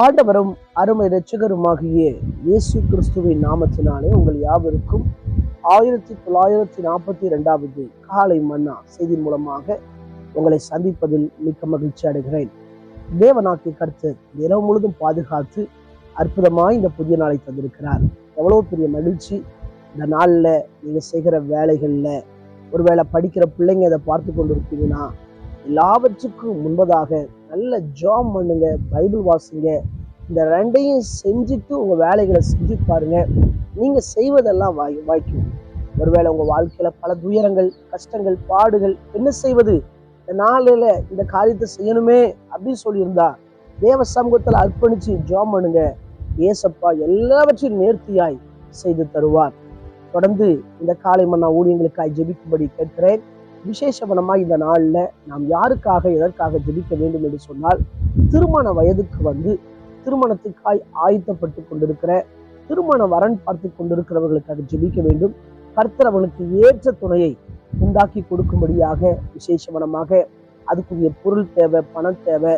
ஆண்டவரும் அருமை இரட்சகருமாகிய இயேசு கிறிஸ்துவின் நாமத்தினாலே உங்கள் யாவருக்கும் ஆயிரத்தி தொள்ளாயிரத்தி நாற்பத்தி ரெண்டாவது காலை மன்னா செய்தி மூலமாக உங்களை சந்திப்பதில் மிக்க மகிழ்ச்சி அடைகிறேன். தேவனாக்கிய கருத்து இரவு முழுதும் பாதுகாத்து அற்புதமாய் இந்த புதிய நாளை தந்திருக்கிறார். எவ்வளோ பெரிய மகிழ்ச்சி. இந்த நாளில் நீங்கள் செய்கிற வேலைகளில் ஒருவேளை படிக்கிற பிள்ளைங்க அதை பார்த்து கொண்டு இருப்பீங்கன்னா எல்லாவற்றுக்கும் முன்பதாக நல்ல ஜாம் பண்ணுங்க பைபிள் வாசிங்க. இந்த ரெண்டையும் செஞ்சுட்டு உங்க வேலைகளை செஞ்சு பாருங்க. நீங்க செய்வதெல்லாம் வாய் வாய்க்கும். ஒருவேளை உங்க வாழ்க்கையில பல துயரங்கள் கஷ்டங்கள் பாடுகள் என்ன செய்வது? இந்த நாளில் இந்த காரியத்தை செய்யணுமே அப்படின்னு சொல்லியிருந்தா தேவ சமூகத்தில் அர்ப்பணிச்சு ஜாம் பண்ணுங்க. ஏசப்பா எல்லாவற்றையும் நேர்த்தியாய் செய்து தருவார். தொடர்ந்து இந்த காலை மன்னா ஊழியங்களுக்காய் ஜெபிக்கும்படி கேட்கிறேன். விசேஷவனமாக இந்த நாளில் நாம் யாருக்காக எதற்காக ஜெபிக்க வேண்டும் என்று சொன்னால் திருமண வயதுக்கு வந்து திருமணத்துக்காய் ஆயத்தப்பட்டு கொண்டிருக்கிற திருமண வரன் பார்த்து கொண்டிருக்கிறவர்களுக்காக ஜெபிக்க வேண்டும். கர்த்தர் அவர்களுக்கு ஏற்ற துணையை உண்டாக்கி கொடுக்கும்படியாக விசேஷமனமாக அதுக்குரிய பொருள் தேவை பணம் தேவை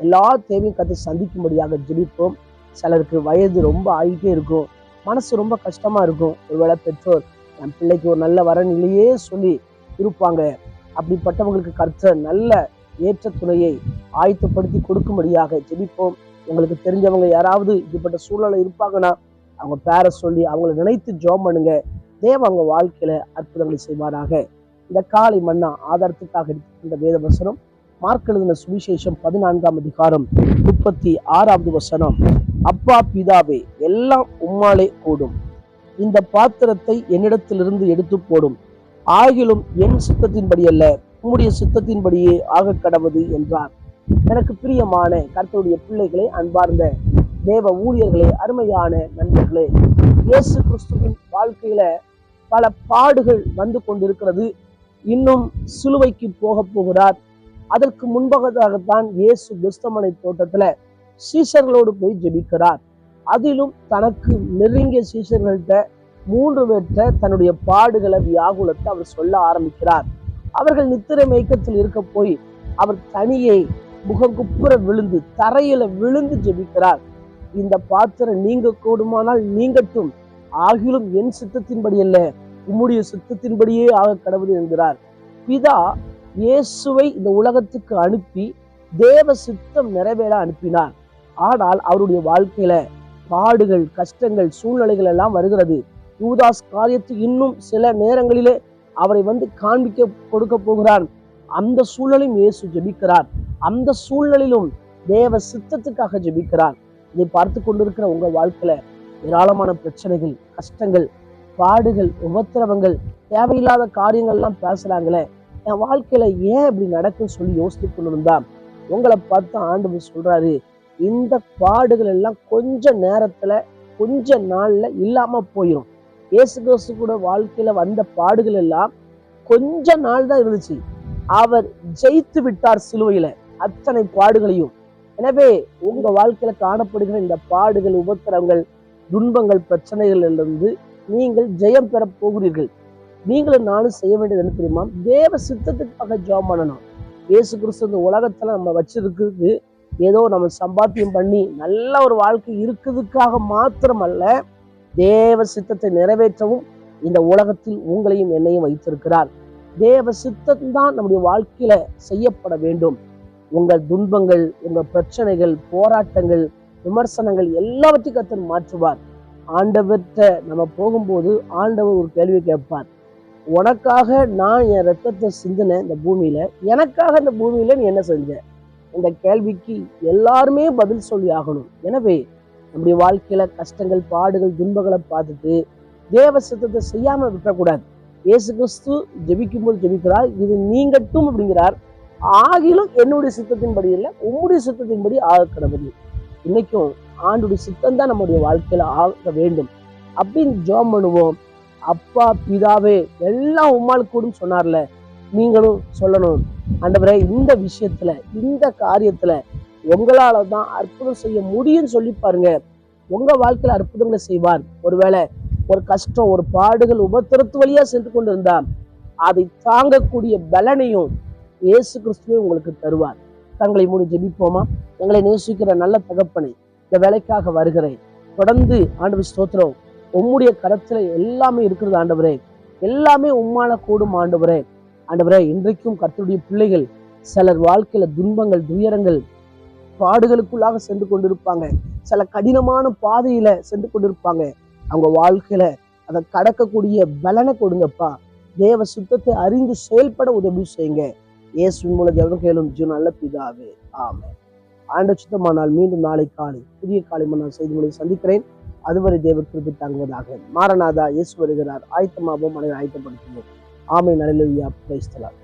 எல்லா தேவையும் கற்று சந்திக்கும்படியாக ஜெபிப்போம். சிலருக்கு வயது ரொம்ப ஆகிட்டே இருக்கும். மனசு ரொம்ப கஷ்டமா இருக்கும். ஒருவேளை பெற்றோர் என் பிள்ளைக்கு ஒரு நல்ல வரன் இல்லையே சொல்லி இருப்பாங்க. அப்படிப்பட்டவங்களுக்கு கற்ற நல்ல ஏற்ற துணையை ஆயத்தப்படுத்தி கொடுக்கும்படியாக ஜெபிப்போம். உங்களுக்கு தெரிஞ்சவங்க யாராவது இப்படிப்பட்ட சூழ்நிலை இருப்பாங்கன்னா அவங்க பேரை சொல்லி அவங்களை நினைத்து ஜோம் பண்ணுங்க. தேவ அவங்க வாழ்க்கையில அற்புதங்களை செய்வாராக. இந்த காலை மன்னா ஆதாரத்துக்காக எடுத்துக்கின்ற வேத வசனம் மார்க் எழுதின சுவிசேஷம் பதினான்காம் அதிகாரம் முப்பத்தி ஆறாவது வசனம். அப்பா பிதாவே எல்லாம் உம்மாலே கூடும். இந்த பாத்திரத்தை என்னிடத்திலிருந்து எடுத்து போடும். ஆகிலும் என் சித்தத்தின்படி அல்ல உம்முடைய சித்தத்தின்படியே ஆக கடவுது என்றார். எனக்கு பிரியமான கர்த்தருடைய பிள்ளைகளை அன்பார்ந்த தேவ ஊழியர்களே அருமையான நண்பர்களே இயேசு கிறிஸ்துவின் வாழ்க்கையில பல பாடுகள் வந்து கொண்டிருக்கிறது. இன்னும் சிலுவைக்கு போக போகிறார். அதற்கு முன்பதாகத்தான் இயேசு கிறிஸ்தமனை தோட்டத்துல சீசர்களோடு போய் ஜெபிக்கிறார். அதிலும் தனக்கு நெருங்கிய சீசர்கள்ட்ட மூன்று வெட்ட தன்னுடைய பாடுகளை வியாகுலத்தை அவர் சொல்ல ஆரம்பிக்கிறார். அவர்கள் நித்திரை மயக்கத்தில் இருக்க போய் அவர் தனியே முகங்குப்புற விழுந்து தரையில விழுந்து ஜெபிக்கிறார். இந்த பாத்திரம் நீங்க கூடுமானால் நீங்கட்டும். ஆகிலும் என் சித்தத்தின்படி அல்ல உம்முடைய சித்தத்தின்படியே ஆக கடவுள் என்கிறார். பிதா இயேசுவை இந்த உலகத்துக்கு அனுப்பி தேவ சித்தம் நிறைவேற அனுப்பினார். ஆனால் அவருடைய வாழ்க்கையில பாடுகள் கஷ்டங்கள் சூழ்நிலைகள் எல்லாம் வருகிறது. யூதாஸ் காரியத்து இன்னும் சில நேரங்களிலே அவரை வந்து காண்பிக்க கொடுக்க போகிறான். அந்த சூழலையும் இயேசு ஜெபிக்கிறார். அந்த சூழ்நிலையிலும் தேவ சித்தத்துக்காக ஜெபிக்கிறார். இதை பார்த்து கொண்டிருக்கிற உங்க வாழ்க்கையில ஏராளமான பிரச்சனைகள் கஷ்டங்கள் பாடுகள் உபத்திரவங்கள் தேவையில்லாத காரியங்கள்லாம் பேசுறாங்களே என் வாழ்க்கையில ஏன் இப்படி நடக்குன்னு சொல்லி யோசித்து கொண்டிருந்தா உங்களை பார்த்து ஆண்டவர் சொல்றாரு இந்த பாடுகள் எல்லாம் கொஞ்ச நேரத்துல கொஞ்ச நாள்ல இல்லாம போயிடும் இயேசு கிறிஸ்து கூட வாழ்க்கையில வந்த பாடுகள் எல்லாம் கொஞ்ச நாள் தான் இருந்துச்சு. அவர் ஜெயித்து விட்டார் சிலுவையில. அத்தனை பாடுகளையும். எனவே உங்க வாழ்க்கையில காணப்படுகிற இந்த பாடுகள் உபத்திரங்கள் துன்பங்கள் பிரச்சனைகளிலிருந்து நீங்கள் ஜெயம் பெற போகிறீர்கள். நீங்களும் நானும் செய்ய வேண்டியது என்ன தெரியுமா? தேவ சித்தத்துக்காக ஜெபம் பண்ணணும். இயேசு கிறிஸ்து இந்த உலகத்துல நம்ம வச்சிருக்கிறது ஏதோ நம்ம சம்பாத்தியம் பண்ணி நல்ல ஒரு வாழ்க்கை இருக்குதுக்காக மாத்திரமல்ல தேவ சித்தத்தை நிறைவேற்றவும் இந்த உலகத்தில் உங்களையும் என்னையும் வைத்திருக்கிறார். தேவ சித்தம் தான் நம்முடைய வாழ்க்கையில செய்யப்பட வேண்டும். உங்கள் துன்பங்கள் உங்கள் பிரச்சனைகள் போராட்டங்கள் விமர்சனங்கள் எல்லாவற்றையும் கத்தர் மாற்றுவார். ஆண்டவர்கிட்ட நம்ம போகும்போது ஆண்டவர் ஒரு கேள்வி கேட்பார். உனக்காக நான் என் ரத்தத்தை சிந்தினேன் இந்த பூமியில எனக்காக இந்த பூமியில நீ என்ன செஞ்ச? இந்த கேள்விக்கு எல்லாருமே பதில் சொல்லி ஆகணும். எனவே நம்முடைய வாழ்க்கையில கஷ்டங்கள் பாடுகள் துன்பங்களை பார்த்துட்டு தேவ சித்தத்தை செய்யாம விட்டுறக்கூடாது இயேசு கிறிஸ்து ஜெபிக்கும்போது ஜெபிக்கிறார். இது நீங்கட்டும் அப்படிங்கிறார். ஆகிலும் என்னுடைய சித்தத்தின்படி இல்லை உம்முடைய சித்தத்தின்படி ஆக கடவுள். இன்னைக்கும் ஆண்டுடைய சித்தம் தான் நம்முடைய வாழ்க்கையில ஆக வேண்டும். அப்படின்னு ஜோம் பண்ணுவோம். அப்பா பிதாவே எல்லாம் உம்மால் கூடும் சொன்னார்ல. நீங்களும் சொல்லணும். ஆண்டவரே இந்த விஷயத்துல இந்த காரியத்துல உங்களால தான் அற்புதம் செய்ய முடியும்னு சொல்லி பாருங்க. உங்க வாழ்க்கையில அற்புதங்களை செய்வார். ஒருவேளை ஒரு கஷ்டம் ஒரு பாடுகள் உபத்திரத்து வழியா சென்று கொண்டிருந்தா அதை தாங்கக்கூடிய பலனையும் இயேசு கிறிஸ்துவே உங்களுக்கு தருவார். தங்களை மூடி ஜெபிப்போமா? எங்களை நேசிக்கிற நல்ல தகப்பனை இந்த வேலைக்காக வருகிறேன். தொடர்ந்து ஆண்டவர் ஸ்தோத்திரம். உம்முடைய கரத்துல எல்லாமே இருக்கிறது ஆண்டவரே. எல்லாமே உம்மான கூடும் ஆண்டவரே. ஆண்டவரே இன்றைக்கும் கத்தருடைய பிள்ளைகள் சிலர் வாழ்க்கையில துன்பங்கள் துயரங்கள் பாடுகளுக்குள்ளாக சென்று கொண்டிருப்பாங்க. சில கடினமான பாதையில சென்று கொண்டிருப்பாங்க. அவங்க வாழ்க்கையில அதை கடக்கக்கூடிய பலனை கொடுங்கப்பா. தேவ சுத்தத்தை அறிந்து செயல்பட உதவி செய்யுங்க. இயேசுவின் மூலம் ஜெபம் கேளும் ஜீவ நல்ல பிதாவே. ஆமே ஆண்ட சுத்தமானால் மீண்டும் நாளை காலை புதிய காலை நான் செய்தி முறை சந்திக்கிறேன். அதுவரை தேவ கிருபி தாங்குவதாக. மாரநாதா இயேசு வருகிறார். ஆயத்தமாகவும் மனதை ஆயத்தப்படுத்துவோம். ஆமை நலையா பிரைஸ்தலார்